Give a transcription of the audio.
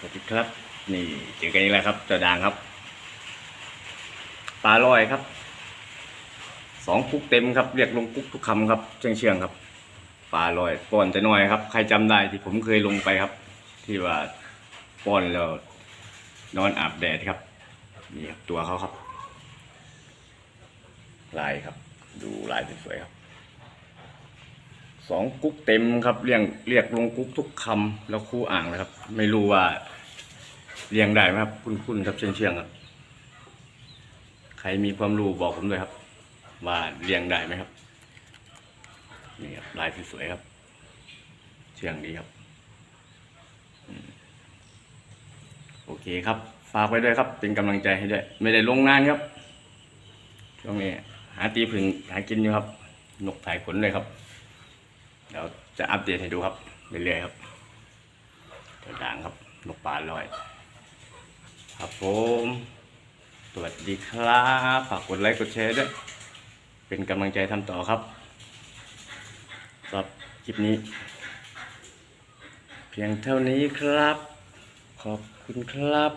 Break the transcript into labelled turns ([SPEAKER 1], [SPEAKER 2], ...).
[SPEAKER 1] สวัสดีครับ นี่เจอกันอีกแล้วครับเจ้าด่างครับปลาลอยครับสองกุ๊กเต็มครับเรียกลงกุ๊กทุกคำครับเชียงเชียงครับปลาลอยป้อนแต่น้อยครับ ใครจำได้ที่ผมเคยลงไปครับ ที่ว่าป้อนแล้วนอนอาบแดดครับนี่ครับตัวเขาครับ ลายครับ ดูลายสวยๆครับ สองกุ๊กเต็มครับเรียงเรียกลงกุ๊กทุกคำแล้วคู่อ่างนะครับ ไม่รู้ว่าเรียงได้ไหมครับ คุณคุณครับเชียงเชียงๆครับ ใครมีความรู้บอกผมด้วยครับ ว่าเรียงได้ไหมครับนี่ครับลายสวยๆครับ เชียงดีครับโอเคครับ ฝากไว้ด้วยครับ เป็นกำลังใจให้ด้วย ไม่ได้ลงนานครับช่วงนี้หาตีผึ่งหากินอยู่ครับนกถ่ายขนเลยครับ เดี๋ยวจะอัปเดตให้ดูครับเรื่อยๆครับเดี๋ยวด่างครับนกปลาลอย ครับผมสวัสดีครับฝากกดไลค์กดแชร์ด้วยเป็นกำลังใจทำต่อครับสำหรับคลิปนี้ เพียงเท่านี้ครับ ขอบคุณครับ